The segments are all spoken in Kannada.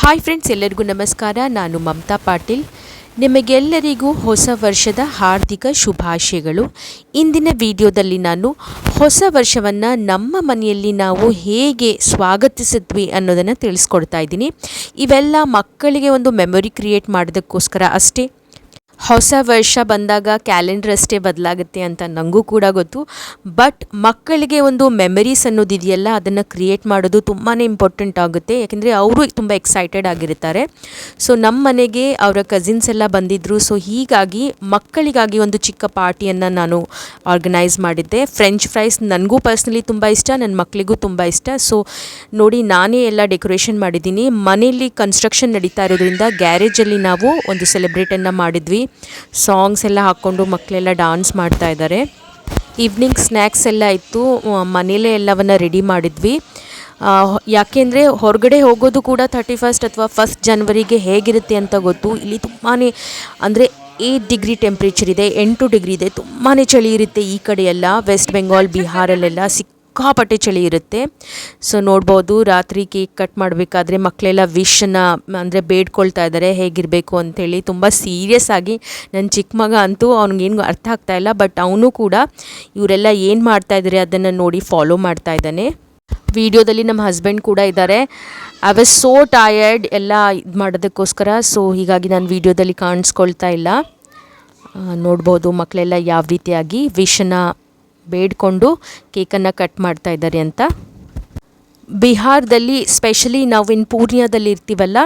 ಹಾಯ್ ಫ್ರೆಂಡ್ಸ್ ಎಲ್ಲರಿಗೂ ನಮಸ್ಕಾರ. ನಾನು ಮಮತಾ ಪಾಟೀಲ್. ನಿಮಗೆಲ್ಲರಿಗೂ ಹೊಸ ವರ್ಷದ ಹಾರ್ದಿಕ ಶುಭಾಶಯಗಳು. ಇಂದಿನ ವಿಡಿಯೋದಲ್ಲಿ ನಾನು ಹೊಸ ವರ್ಷವನ್ನು ನಮ್ಮ ಮನೆಯಲ್ಲಿ ನಾವು ಹೇಗೆ ಸ್ವಾಗತಿಸಿದ್ವಿ ಅನ್ನೋದನ್ನು ತಿಳಿಸ್ಕೊಡ್ತಾ ಇದ್ದೀನಿ. ಇವೆಲ್ಲ ಮಕ್ಕಳಿಗೆ ಒಂದು ಮೆಮೊರಿ ಕ್ರಿಯೇಟ್ ಮಾಡೋದಕ್ಕೋಸ್ಕರ ಅಷ್ಟೇ. ಹೊಸ ವರ್ಷ ಬಂದಾಗ ಕ್ಯಾಲೆಂಡರ್ ಅಷ್ಟೇ ಬದಲಾಗುತ್ತೆ ಅಂತ ನನಗೂ ಕೂಡ ಗೊತ್ತು. ಬಟ್ ಮಕ್ಕಳಿಗೆ ಒಂದು ಮೆಮರೀಸ್ ಅನ್ನೋದಿದೆಯಲ್ಲ ಅದನ್ನು ಕ್ರಿಯೇಟ್ ಮಾಡೋದು ತುಂಬಾ ಇಂಪಾರ್ಟೆಂಟ್ ಆಗುತ್ತೆ. ಯಾಕೆಂದರೆ ಅವರು ತುಂಬ ಎಕ್ಸೈಟೆಡ್ ಆಗಿರ್ತಾರೆ. ಸೊ ನಮ್ಮ ಮನೆಗೆ ಅವರ ಕಸಿನ್ಸ್ ಎಲ್ಲ ಬಂದಿದ್ದರು ಸೊ ಹೀಗಾಗಿ ಮಕ್ಕಳಿಗಾಗಿ ಒಂದು ಚಿಕ್ಕ ಪಾರ್ಟಿಯನ್ನು ನಾನು ಆರ್ಗನೈಸ್ ಮಾಡಿದ್ದೆ. ಫ್ರೆಂಚ್ ಫ್ರೈಸ್ ನನಗೂ ಪರ್ಸ್ನಲಿ ತುಂಬ ಇಷ್ಟ ನನ್ನ ಮಕ್ಕಳಿಗೂ ತುಂಬ ಇಷ್ಟ. ಸೊ ನೋಡಿ, ನಾನೇ ಎಲ್ಲ ಡೆಕೋರೇಷನ್ ಮಾಡಿದ್ದೀನಿ. ಮನೆಯಲ್ಲಿ ಕನ್ಸ್ಟ್ರಕ್ಷನ್ ನಡೀತಾ ಇರೋದ್ರಿಂದ ಗ್ಯಾರೇಜಲ್ಲಿ ನಾವು ಒಂದು ಸೆಲೆಬ್ರೇಟನ್ನು ಮಾಡಿದ್ವಿ. ಸಾಂಗ್ಸ್ ಎಲ್ಲ ಹಾಕ್ಕೊಂಡು ಮಕ್ಕಳೆಲ್ಲ ಡಾನ್ಸ್ ಮಾಡ್ತಾ ಇದ್ದಾರೆ. ಈವ್ನಿಂಗ್ ಸ್ನ್ಯಾಕ್ಸ್ ಎಲ್ಲ ಇತ್ತು. ಮನೇಲೇ ಎಲ್ಲವನ್ನು ರೆಡಿ ಮಾಡಿದ್ವಿ. ಯಾಕೆಂದರೆ ಹೊರಗಡೆ ಹೋಗೋದು ಕೂಡ ತರ್ಟಿ ಫಸ್ಟ್ ಅಥವಾ ಫಸ್ಟ್ ಜನ್ವರಿಗೆ ಹೇಗಿರುತ್ತೆ ಅಂತ ಗೊತ್ತು. ಇಲ್ಲಿ ತುಂಬಾ ಅಂದರೆ ಏಯ್ಟ್ ಡಿಗ್ರಿ ಟೆಂಪ್ರೇಚರ್ ಇದೆ, ಎಂಟು ಡಿಗ್ರಿ ಇದೆ ತುಂಬಾ ಚಳಿ ಇರುತ್ತೆ ಈ ಕಡೆಯೆಲ್ಲ. ವೆಸ್ಟ್ ಬೆಂಗಾಲ್ ಬಿಹಾರಲ್ಲೆಲ್ಲ ಸಿಕ್ಕಾಪಟ್ಟೆ ಚಳಿ ಇರುತ್ತೆ. ಸೊ ನೋಡ್ಬೋದು ರಾತ್ರಿ ಕೇಕ್ ಕಟ್ ಮಾಡಬೇಕಾದ್ರೆ ಮಕ್ಕಳೆಲ್ಲ ವಿಶನ್ನು ಅಂದರೆ ಬೇಡ್ಕೊಳ್ತಾ ಇದ್ದಾರೆ ಹೇಗಿರಬೇಕು ಅಂಥೇಳಿ ತುಂಬ ಸೀರಿಯಸ್ ಆಗಿ ನನ್ನ ಚಿಕ್ಕ ಮಗ ಅಂತೂ ಅವ್ನಿಗೇನು ಅರ್ಥ ಆಗ್ತಾ ಇಲ್ಲ ಬಟ್ ಅವನು ಕೂಡ ಇವರೆಲ್ಲ ಏನು ಮಾಡ್ತಾ ಇದ್ದಾರೆ ಅದನ್ನು ನೋಡಿ ಫಾಲೋ ಮಾಡ್ತಾ ಇದ್ದಾನೆ. ವಿಡಿಯೋದಲ್ಲಿ ನಮ್ಮ ಹಸ್ಬೆಂಡ್ ಕೂಡ ಇದ್ದಾರೆ ಐ ವಾಸ್ ಸೋ ಟಯರ್ಡ್ ಎಲ್ಲ ಇದು ಮಾಡೋದಕ್ಕೋಸ್ಕರ ಸೊ ಹೀಗಾಗಿ ನಾನು ವಿಡಿಯೋದಲ್ಲಿ ಕಾಣಿಸ್ಕೊಳ್ತಾ ಇಲ್ಲ. ನೋಡ್ಬೋದು ಮಕ್ಕಳೆಲ್ಲ ಯಾವ ರೀತಿಯಾಗಿ ವಿಶನ್ನು ಬೇಡ್ಕೊಂಡು ಕೇಕನ್ನು ಕಟ್ ಮಾಡ್ತಾ ಇದ್ದಾರೆ ಅಂತ. ಬಿಹಾರದಲ್ಲಿ ಸ್ಪೆಷಲಿ ನಾವು ಇನ್ನು ಪೂರ್ಣಿಯಾದಲ್ಲಿ ಇರ್ತೀವಲ್ಲ,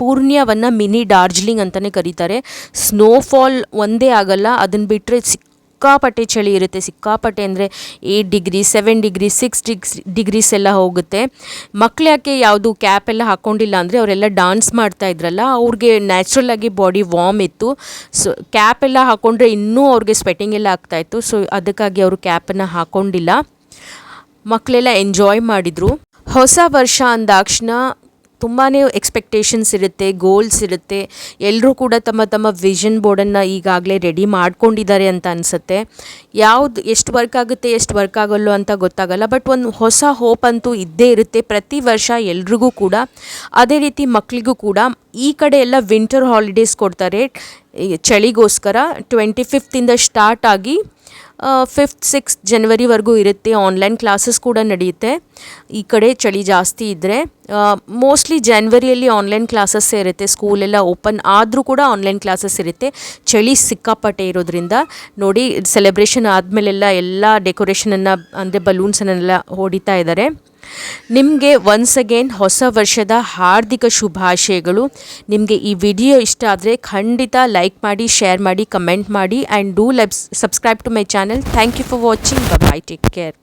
ಪೂರ್ಣಿಯಾವನ್ನು ಮಿನಿ ಡಾರ್ಜಿಲಿಂಗ್ ಅಂತಲೇ ಕರೀತಾರೆ. ಸ್ನೋಫಾಲ್ ಒಂದೇ ಆಗಲ್ಲ ಅದನ್ನು ಬಿಟ್ಟರೆ ಸಿಕ್ಕಾಪಟ್ಟೆ ಚಳಿ ಇರುತ್ತೆ. ಸಿಕ್ಕಾಪಟ್ಟೆ ಅಂದರೆ eight degree seven degree six degrees degrees ಎಲ್ಲ ಹೋಗುತ್ತೆ. ಮಕ್ಳು ಯಾಕೆ ಯಾವುದು ಕ್ಯಾಪ್ ಎಲ್ಲ ಹಾಕ್ಕೊಂಡಿಲ್ಲ ಅಂದರೆ ಅವರೆಲ್ಲ ಡಾನ್ಸ್ ಮಾಡ್ತಾ ಇದ್ರಲ್ಲ, ಅವ್ರಿಗೆ ನ್ಯಾಚುರಲ್ ಆಗಿ ಬಾಡಿ ವಾರ್ಮ್ ಇತ್ತು. ಸೊ ಕ್ಯಾಪ್ ಎಲ್ಲ ಹಾಕ್ಕೊಂಡ್ರೆ ಇನ್ನೂ ಅವ್ರಿಗೆ ಸ್ವೆಟಿಂಗ್ ಎಲ್ಲ ಆಗ್ತಾಯಿತ್ತು ಸೊ ಅದಕ್ಕಾಗಿ ಅವರು ಕ್ಯಾಪನ್ನು ಹಾಕ್ಕೊಂಡಿಲ್ಲ ಮಕ್ಕಳೆಲ್ಲ ಎಂಜಾಯ್ ಮಾಡಿದರು. ಹೊಸ ವರ್ಷ ಅಂದಾಕ್ಷಣ ತುಂಬಾ ಎಕ್ಸ್ಪೆಕ್ಟೇಷನ್ಸ್ ಇರುತ್ತೆ ಗೋಲ್ಸ್ ಇರುತ್ತೆ. ಎಲ್ಲರೂ ಕೂಡ ತಮ್ಮ ತಮ್ಮ ವಿಷನ್ ಬೋರ್ಡನ್ನು ಈಗಾಗಲೇ ರೆಡಿ ಮಾಡ್ಕೊಂಡಿದ್ದಾರೆ ಅಂತ ಅನಿಸುತ್ತೆ. ಯಾವ್ದು ಎಷ್ಟು ವರ್ಕ್ ಆಗುತ್ತೆ, ಎಷ್ಟು ವರ್ಕ್ ಆಗಲ್ಲೋ ಅಂತ ಗೊತ್ತಾಗಲ್ಲ. ಬಟ್ ಒಂದು ಹೊಸ ಹೋಪ್ ಅಂತೂ ಇದ್ದೇ ಇರುತ್ತೆ. ಪ್ರತಿ ವರ್ಷ ಎಲ್ರಿಗೂ ಕೂಡ, ಅದೇ ರೀತಿ ಮಕ್ಕಳಿಗೂ ಕೂಡ ಈ ಕಡೆ ಎಲ್ಲ ವಿಂಟರ್ ಹಾಲಿಡೇಸ್ ಕೊಡ್ತಾರೆ. ಚಳಿಗೋಸ್ಕರ ಟ್ವೆಂಟಿ ಫಿಫ್ತಿಂದ ಸ್ಟಾರ್ಟ್ ಆಗಿ ಫಿಫ್ತ್ ಸಿಕ್ಸ್ ಜನವರಿವರೆಗೂ ಇರುತ್ತೆ. ಆನ್ಲೈನ್ ಕ್ಲಾಸಸ್ ಕೂಡ ನಡೆಯುತ್ತೆ. ಈ ಕಡೆ ಚಳಿ ಜಾಸ್ತಿ ಇದ್ದರೆ ಮೋಸ್ಟ್ಲಿ ಜನ್ವರಿಯಲ್ಲಿ ಆನ್ಲೈನ್ ಕ್ಲಾಸಸ್ಸೇ ಇರುತ್ತೆ. ಸ್ಕೂಲೆಲ್ಲ ಓಪನ್ ಆದರೂ ಕೂಡ ಆನ್ಲೈನ್ ಕ್ಲಾಸಸ್ ಇರುತ್ತೆ. ಚಳಿ ಸಿಕ್ಕಾಪಟ್ಟೆ ಇರೋದ್ರಿಂದ, ನೋಡಿ ಸೆಲೆಬ್ರೇಷನ್ ಆದಮೇಲೆಲ್ಲ ಎಲ್ಲ ಡೆಕೋರೇಷನನ್ನು ಅಂದರೆ ಬಲೂನ್ಸನ್ನೆಲ್ಲ ಹೊಡಿತಾ ಇದ್ದಾರೆ ನಿಮಗೆ ಒನ್ಸ್ ಅಗೇನ್ ಹೊಸ ವರ್ಷದ ಹಾರ್ದಿಕ ಶುಭಾಶಯಗಳು. ನಿಮಗೆ ಈ ವಿಡಿಯೋ ಇಷ್ಟ ಆದರೆ ಖಂಡಿತ ಲೈಕ್ ಮಾಡಿ ಶೇರ್ ಮಾಡಿ ಕಮೆಂಟ್ ಮಾಡಿ and do like subscribe to my channel thank you for watching bye take care